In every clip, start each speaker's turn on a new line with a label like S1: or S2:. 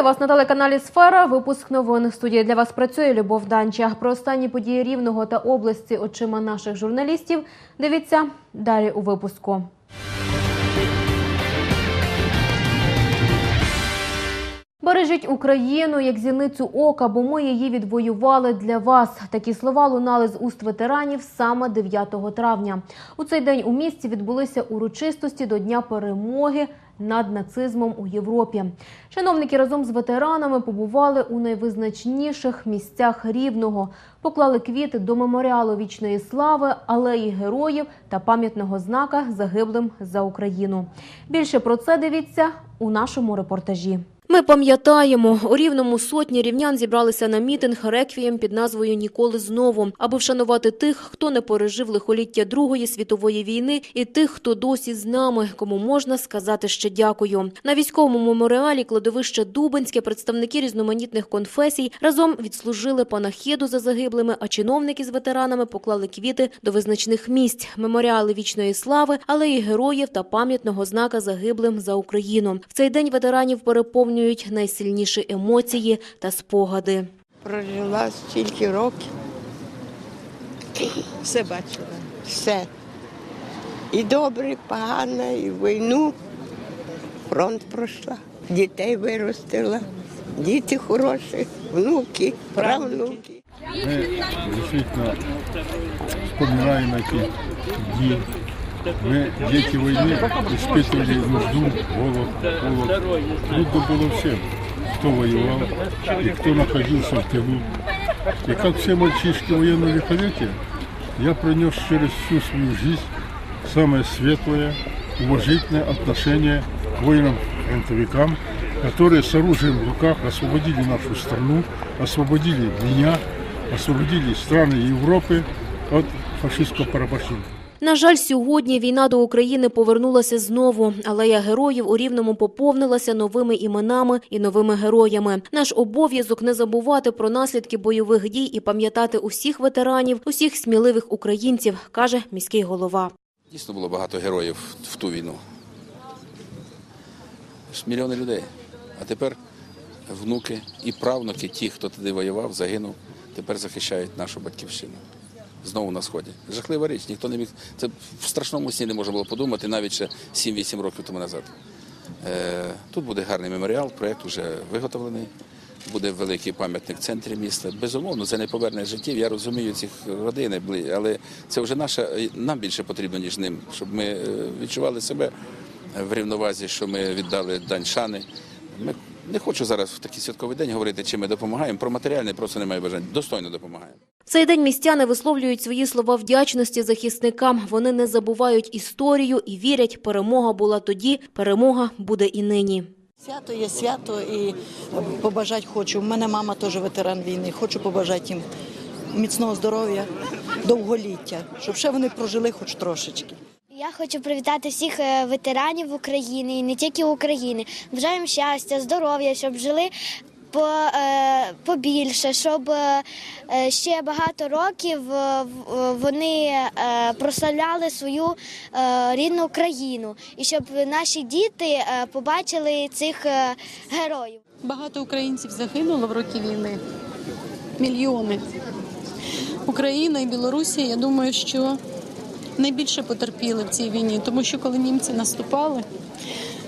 S1: Вітаю вас на телеканалі Сфера. Випуск новин студії для вас працює Любов Данча. Про останні події рівного та області очима наших журналістів. Дивіться далі у випуску. Бережіть Україну як зіницю ока, бо ми її відвоювали для вас. Такі слова лунали з уст ветеранів саме 9 травня. У цей день у місті відбулися урочистості до Дня перемоги над нацизмом у Європі. Чиновники разом з ветеранами побували у найвизначніших місцях рівного, поклали квіти до меморіалу вічної слави, алеї героїв та пам'ятного знака загиблим за Україну. Більше про це дивіться у нашому репортажі. Ми пам'ятаємо, у рівному сотні рівнян зібралися на мітинг реквієм під назвою Ніколи знову, аби вшанувати тих, хто не пережив лихоліття Другої світової війни, і тих, хто досі з нами, кому можна сказати ще дякую. На військовому меморіалі кладовище Дубинське представники різноманітних конфесій разом відслужили панахіду за загиблими, а чиновники з ветеранами поклали квіти до визначних місць, меморіали вічної слави, алеї героїв та пам'ятного знака загиблим за Україну. В цей день ветеранів переповнюють найсильніші емоції та спогади.
S2: Прожила стільки років,
S3: Все бачила.
S2: все. І добре, і погано, і війну. Фронт пройшла, дітей виростила, діти хороші, внуки, правнуки.
S4: Мы действительно вспоминаем эти дни. Мы, дети войны, испытывали нужду, голод, голод. Трудно было всем, кто воевал и кто находился в тылу. И как все мальчишки военного вековечия, я пронес через всю свою жизнь самое светлое, уважительное отношение к воинам-фронтовикам, которые с оружием в руках освободили нашу страну, освободили меня, освободили страны Европы от фашистского порабощения.
S1: На жаль, сьогодні війна до України повернулася знову. Алея героїв у Рівному поповнилася новими іменами і новими героями. Наш обов'язок не забувати про наслідки бойових дій і пам'ятати усіх ветеранів, усіх сміливих українців, каже міський голова.
S5: Дійсно було багато героїв в ту війну. Мільйони людей. А тепер внуки і правнуки, ті, хто туди воював, загинув, тепер захищають нашу батьківщину. Знову на сході. Жахлива річ. Ніхто не міг. Це в страшному сні не можна було подумати, навіть ще 7-8 років тому назад. Е, Тут буде гарний меморіал, проєкт вже виготовлений. Буде великий пам'ятник в центрі міста. Безумовно, це не поверне життів. Я розумію цих родин, але це вже наша нам більше потрібно, ніж ним, щоб ми е, відчували себе в рівновазі, що ми віддали дань шани. Ми не хочу зараз в такий святковий день говорити, чи ми допомагаємо. Про матеріальне просто немає бажання. Достойно допомагаємо.
S1: В цей день містяни висловлюють свої слова вдячності захисникам. Вони не забувають історію і вірять, перемога була тоді, перемога буде і нині.
S3: Свято є свято і побажати хочу. У мене мама теж ветеран війни. Хочу побажати їм міцного здоров'я, довголіття, щоб ще вони прожили хоч трошечки.
S6: Я хочу привітати всіх е, ветеранів України і не тільки України. Бажаємо щастя, здоров'я, щоб жили по, е, побільше, щоб е, ще багато років вони прославляли свою рідну країну і щоб наші діти побачили цих героїв.
S7: Багато українців загинуло в роки війни. Мільйони. Україна і Білорусія, я думаю, що найбільше потерпіли в цій війні, тому що коли німці наступали,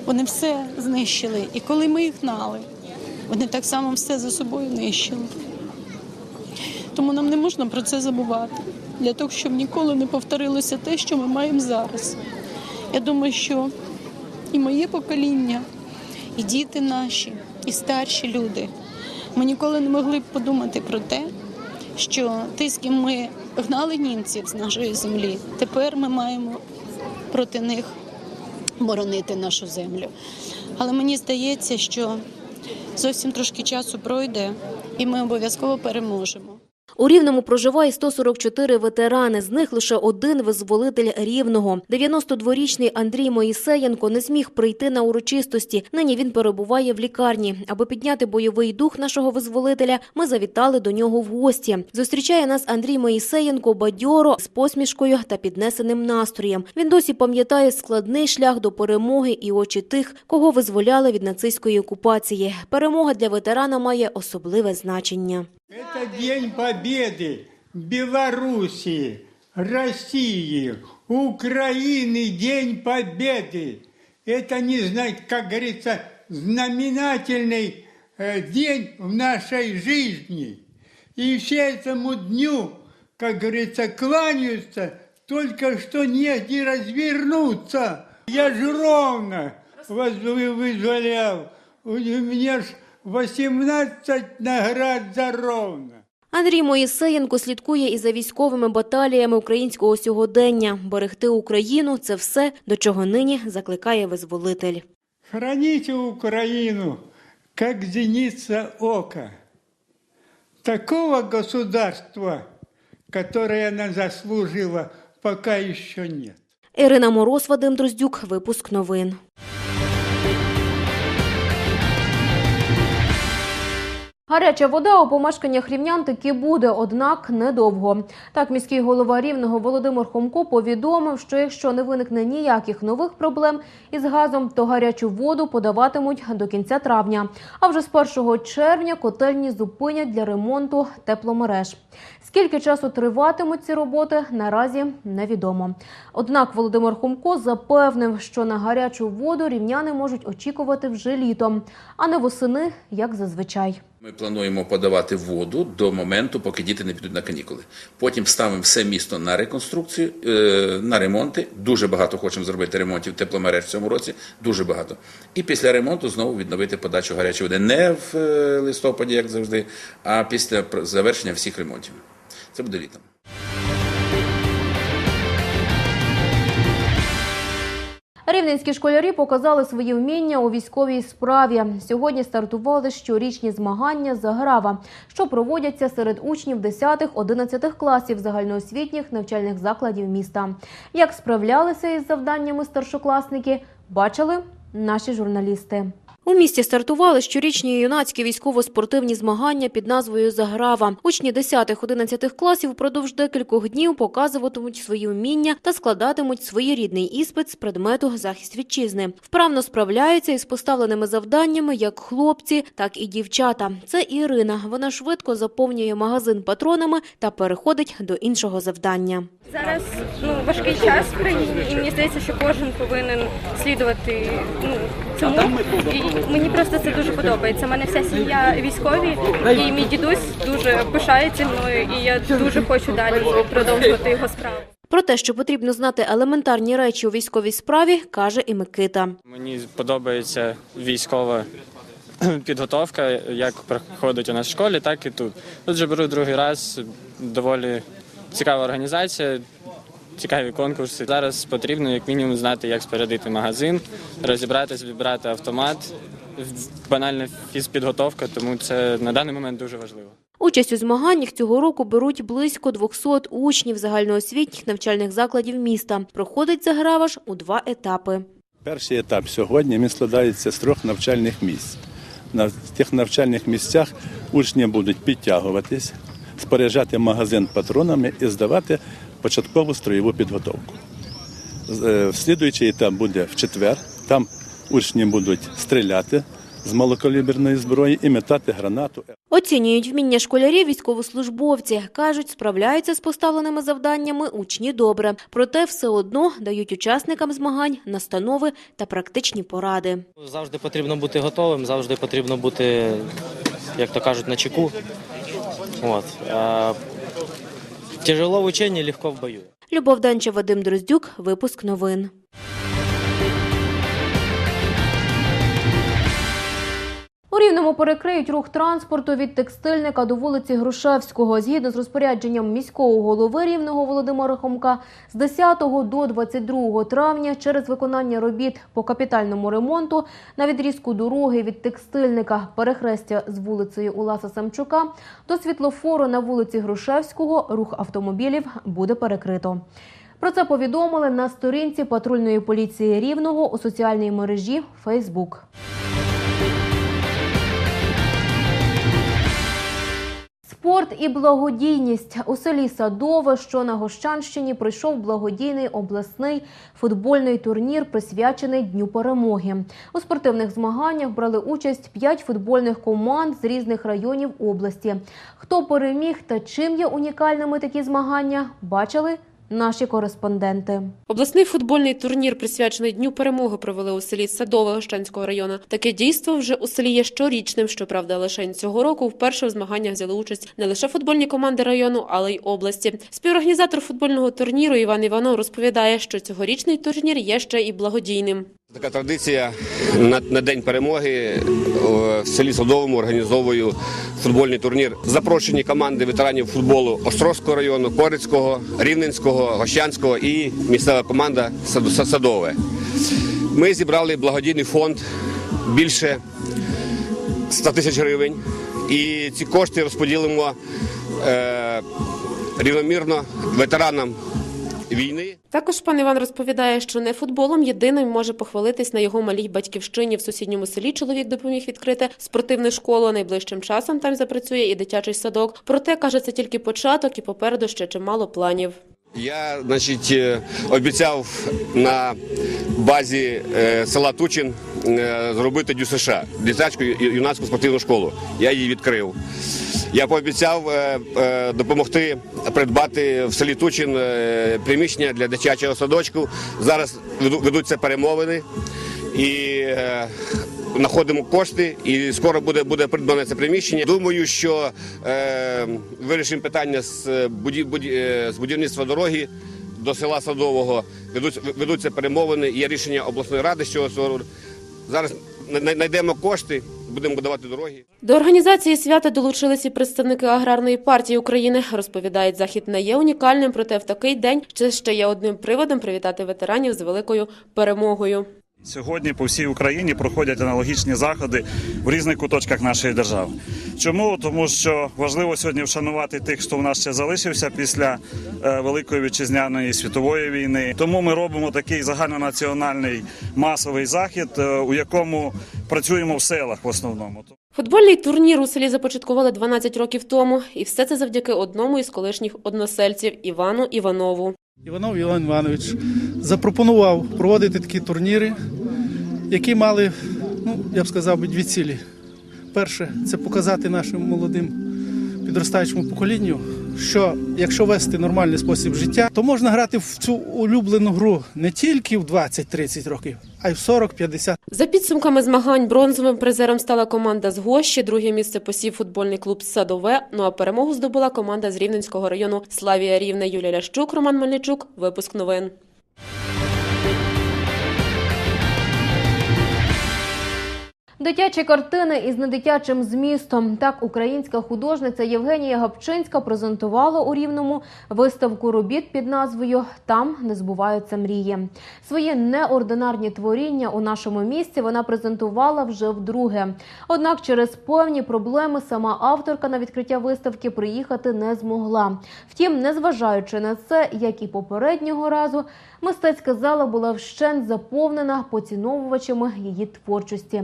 S7: вони все знищили. І коли ми їх гнали, вони так само все за собою нищили. Тому нам не можна про це забувати, для того, щоб ніколи не повторилося те, що ми маємо зараз. Я думаю, що і моє покоління, і діти наші, і старші люди. Ми ніколи не могли б подумати про те, що ти, з ким ми гнали німців з нашої землі, тепер ми маємо проти них боронити нашу землю. Але мені здається, що зовсім трошки часу пройде, і ми обов'язково переможемо.
S1: У Рівному проживає 144 ветерани, з них лише один визволитель Рівного. 92-річний Андрій Моїсеєнко не зміг прийти на урочистості. Нині він перебуває в лікарні. Аби підняти бойовий дух нашого визволителя, ми завітали до нього в гості. Зустрічає нас Андрій Моїсеєнко бадьоро з посмішкою та піднесеним настроєм. Він досі пам'ятає складний шлях до перемоги і очі тих, кого визволяли від нацистської окупації. Перемога для ветерана має особливе значення.
S8: Это День Победы Белоруссии, России, Украины, День Победы. Это не знает, как говорится, знаменательный э, день в нашей жизни. И все этому дню, как говорится, кланяются, только что негде развернуться. Я же ровно вас вы- вызволял. У меня ж 18 наград за ровно.
S1: Андрій Моїсеєнко слідкує і за військовими баталіями українського сьогодення. Берегти Україну це все, до чого нині закликає визволитель.
S8: Храните Украину, как зеница ока. Такого государства, которое она заслужила, пока еще нет.
S1: Ірина Мороз, Вадим Дроздюк, випуск новин. Гаряча вода у помешканнях рівнян таки буде, однак недовго. Так, міський голова рівного Володимир Хомко повідомив, що якщо не виникне ніяких нових проблем із газом, то гарячу воду подаватимуть до кінця травня. А вже з 1 червня котельні зупинять для ремонту тепломереж. Скільки часу триватимуть ці роботи, наразі невідомо. Однак Володимир Хомко запевнив, що на гарячу воду рівняни можуть очікувати вже літом, а не восени, як зазвичай.
S5: Ми плануємо подавати воду до моменту, поки діти не підуть на канікули. Потім ставимо все місто на реконструкцію, е, на ремонти. Дуже багато хочемо зробити ремонтів тепломереж в цьому році. Дуже багато. І після ремонту знову відновити подачу гарячої води не в е, листопаді, як завжди, а після завершення всіх ремонтів. Це буде літом.
S1: Рівненські школярі показали свої вміння у військовій справі. Сьогодні стартували щорічні змагання «Заграва», що проводяться серед учнів 10-11 класів загальноосвітніх навчальних закладів міста. Як справлялися із завданнями старшокласники, бачили наші журналісти. У місті стартували щорічні юнацькі військово-спортивні змагання під назвою Заграва. Учні 10-11 класів впродовж декількох днів показуватимуть свої вміння та складатимуть своєрідний іспит з предмету захист вітчизни. Вправно справляються із поставленими завданнями як хлопці, так і дівчата. Це Ірина. Вона швидко заповнює магазин патронами та переходить до іншого завдання.
S9: Зараз ну важкий час в країні, і мені здається, що кожен повинен слідувати ну цьому. І мені просто це дуже подобається. У мене вся сім'я військові, і мій дідусь дуже пишається мною, і я дуже хочу далі продовжувати його справу.
S1: Про те, що потрібно знати елементарні речі у військовій справі, каже і Микита.
S10: Мені подобається військова підготовка, як проходить у нас в школі, так і тут. Тут же беру другий раз. Доволі цікава організація, цікаві конкурси. Зараз потрібно як мінімум знати, як спорядити магазин, розібратись, відбрати автомат. Банальна фізпідготовка, тому це на даний момент дуже важливо.
S1: Участь у змаганнях цього року беруть близько 200 учнів загальноосвітніх навчальних закладів міста. Проходить заграва ж у два етапи.
S11: Перший етап сьогодні він складається з трьох навчальних місць. На тих навчальних місцях учні будуть підтягуватись, споряджати магазин патронами і здавати початкову строєву підготовку. Е, Слідуючий етап буде в четвер. Там учні будуть стріляти з малокаліберної зброї і метати гранату.
S1: Оцінюють вміння школярів військовослужбовці. Кажуть, справляються з поставленими завданнями учні добре. Проте все одно дають учасникам змагань настанови та практичні поради.
S12: Завжди потрібно бути готовим, завжди потрібно бути, як то кажуть, на чеку. От. А, тяжело в ученні, легко в бою.
S1: Любов Данча, Вадим Дроздюк. Випуск новин. Рівному перекриють рух транспорту від текстильника до вулиці Грушевського. Згідно з розпорядженням міського голови Рівного Володимира Хомка, з 10 до 22 травня через виконання робіт по капітальному ремонту на відрізку дороги від текстильника перехрестя з вулицею Уласа Самчука до світлофору на вулиці Грушевського рух автомобілів буде перекрито. Про це повідомили на сторінці патрульної поліції Рівного у соціальній мережі Фейсбук. Спорт і благодійність у селі Садове, що на Гощанщині, пройшов благодійний обласний футбольний турнір, присвячений Дню перемоги. У спортивних змаганнях брали участь п'ять футбольних команд з різних районів області. Хто переміг та чим є унікальними такі змагання, бачили наші кореспонденти.
S13: Обласний футбольний турнір, присвячений Дню перемоги, провели у селі Садове Гощанського району. Таке дійство вже у селі є щорічним. Щоправда, лише цього року вперше в змаганнях взяли участь не лише футбольні команди району, але й області. Співорганізатор футбольного турніру Іван Іванов розповідає, що цьогорічний турнір є ще і благодійним.
S14: Така традиція на, на день перемоги в селі Садовому організовую футбольний турнір. Запрошені команди ветеранів футболу Острозького району, Корицького, Рівненського, Гощанського і місцева команда Садове. Ми зібрали благодійний фонд більше 100 тисяч гривень. І ці кошти розподілимо е, рівномірно ветеранам війни.
S13: Також пан Іван розповідає, що не футболом єдиним може похвалитись на його малій батьківщині в сусідньому селі. Чоловік допоміг відкрити спортивну школу. Найближчим часом там запрацює і дитячий садок. Проте каже, це тільки початок, і попереду ще чимало планів.
S14: Я, значить, е, обіцяв на базі е, села Тучин е, зробити ДЮСШ, дитячу юнацьку спортивну школу. Я її відкрив. Я пообіцяв е, е, допомогти придбати в селі Тучин е, приміщення для дитячого садочку. Зараз ведуться перемовини і знаходимо кошти, і скоро буде, буде придбане це приміщення. Думаю, що вирішимо питання з, буді, буді, е, з будівництва дороги до села Садового. Ведуться, перемовини, є рішення обласної ради, що цього. зараз знайдемо кошти, будемо будувати дороги.
S13: До організації свята долучилися представники аграрної партії України. Розповідають, захід не є унікальним, проте в такий день це ще є одним приводом привітати ветеранів з великою перемогою.
S15: Сьогодні по всій Україні проходять аналогічні заходи в різних куточках нашої держави. Чому? Тому що важливо сьогодні вшанувати тих, хто в нас ще залишився після е, Великої вітчизняної світової війни. Тому ми робимо такий загальнонаціональний масовий захід, е, у якому працюємо в селах в основному.
S13: Футбольний турнір у селі започаткували 12 років тому, і все це завдяки одному із колишніх односельців Івану Іванову.
S16: Іванов Іван Іванович запропонував проводити такі турніри, які мали, ну я б сказав, дві цілі. Перше це показати нашим молодим підростаючому поколінню, що якщо вести нормальний спосіб життя, то можна грати в цю улюблену гру не тільки в 20-30 років, а й в 40-50.
S13: За підсумками змагань бронзовим призером стала команда з Гощі, друге місце посів футбольний клуб Садове. Ну а перемогу здобула команда з Рівненського району Славія Рівне Юлія Лящук, Роман Мельничук. Випуск новин.
S1: Дитячі картини із недитячим змістом. Так, українська художниця Євгенія Гапчинська презентувала у Рівному виставку робіт під назвою Там не збуваються мрії. Свої неординарні творіння у нашому місті вона презентувала вже вдруге. Однак через певні проблеми сама авторка на відкриття виставки приїхати не змогла. Втім, незважаючи на це, як і попереднього разу, мистецька зала була вщент заповнена поціновувачами її творчості.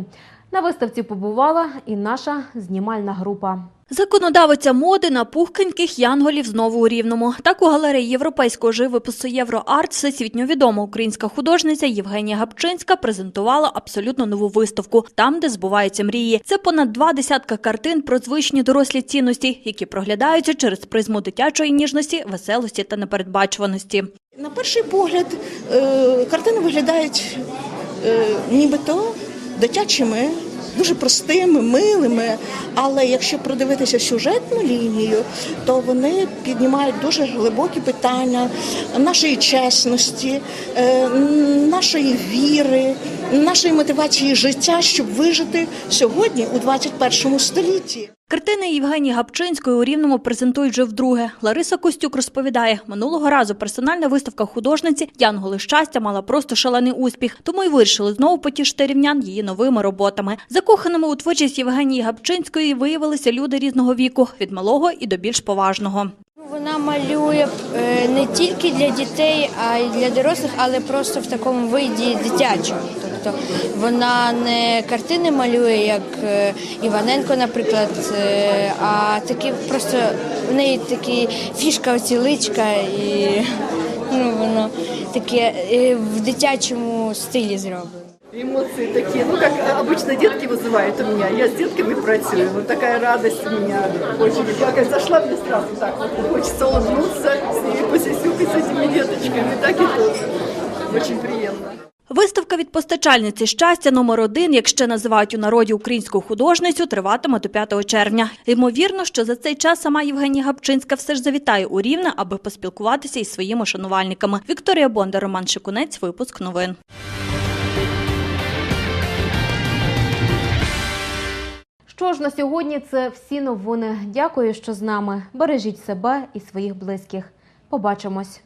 S1: На виставці побувала і наша знімальна група.
S17: Законодавиця моди на пухкеньких янголів знову у Рівному. Так у галереї європейського живопису Євроарт всесвітньо відома українська художниця Євгенія Гапчинська презентувала абсолютно нову виставку «Там, де збуваються мрії». Це понад два десятка картин про звичні дорослі цінності, які проглядаються через призму дитячої ніжності, веселості та непередбачуваності.
S18: На перший погляд е, картини виглядають е, нібито дитячими, дуже простими, милими. Але якщо продивитися сюжетну лінію, то вони піднімають дуже глибокі питання нашої чесності, е, нашої віри, нашої мотивації життя, щоб вижити сьогодні у 21 столітті.
S17: Картини Євгенії Гапчинської у Рівному презентують вже вдруге. Лариса Костюк розповідає, минулого разу персональна виставка художниці «Янголи щастя» мала просто шалений успіх, тому й вирішили знову потішити рівнян її новими роботами. Закоханими у творчість Євгенії Гапчинської виявилися люди різного віку, від малого і до більш поважного.
S19: Вона малює е, не тільки для дітей, а й для дорослих, але просто в такому виді дитячому. Тобто вона не картини малює, як е, Іваненко, наприклад, е, а такі просто в неї такі фішка оці личка і ну, воно таке е, в дитячому стилі зроблено.
S20: Эмоции такие, ну как обычно детки вызывают у меня. Я с детками працюю, вот такая радость у меня. Очень, я как зашла, мне сразу так вот хочется улыбнуться, с ними посисюкать с этими деточками, так и тут. Очень приятно.
S17: Виставка від постачальниці щастя номер один, як ще називають у народі українську художницю, триватиме до 5 червня. Ймовірно, що за цей час сама Євгенія Гапчинська все ж завітає у Рівне, аби поспілкуватися із своїми шанувальниками. Вікторія Бондар, Роман Шикунець, випуск новин.
S1: Що ж на сьогодні це всі новини. Дякую, що з нами. Бережіть себе і своїх близьких. Побачимось.